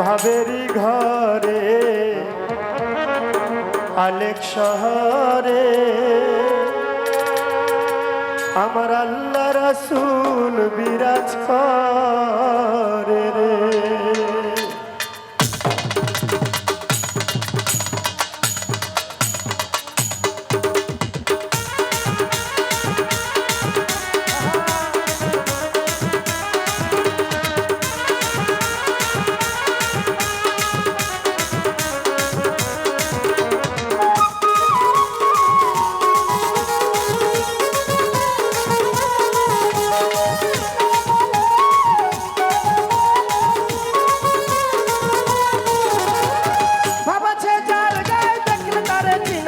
ভাবেরি ঘরে আলেক শহরে। আমার আল্লাহ রাসুল বিরাজ করে।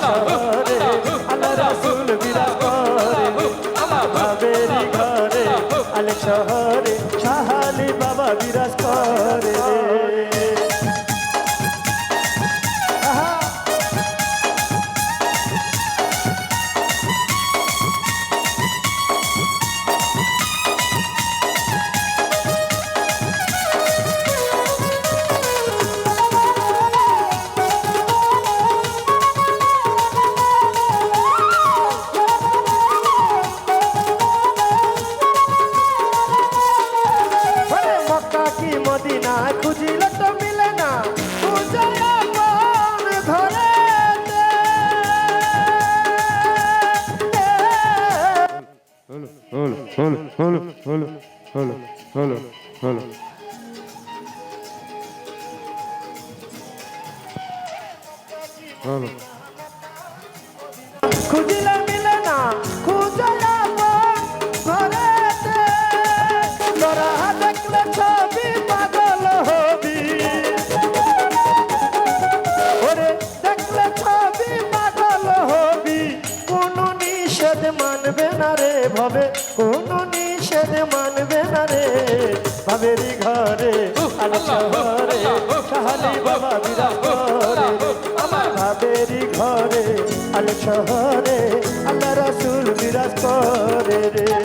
나 öyle, öyle, öyle, öyle, öyle, öyle, öyle, öyle. Öyle. Kocalar বাবা বিরা করে আমার ভাবেরি ঘরে আল শহরে আল্লাহ রাসুল বিরাজ করে রে।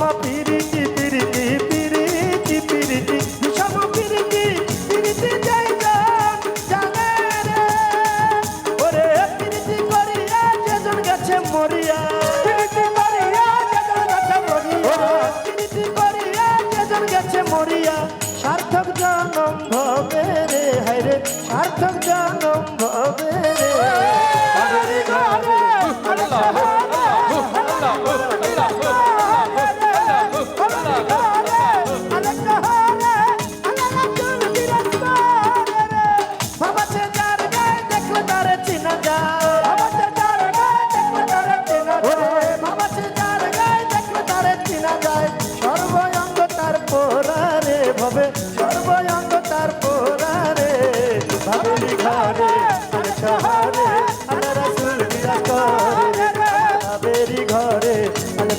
মাপি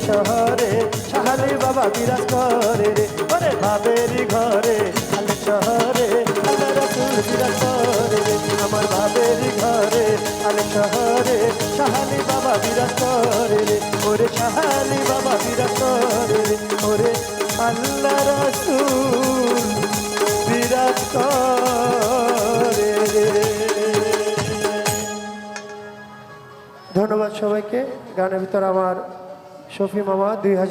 শহরে সাহালি বাবা বিরাজ করে রে ওরে ভাবেরি ঘরে ধন্যবাদ সবাইকে। গানের ভিতর আমার শফি মামা দুই হাজার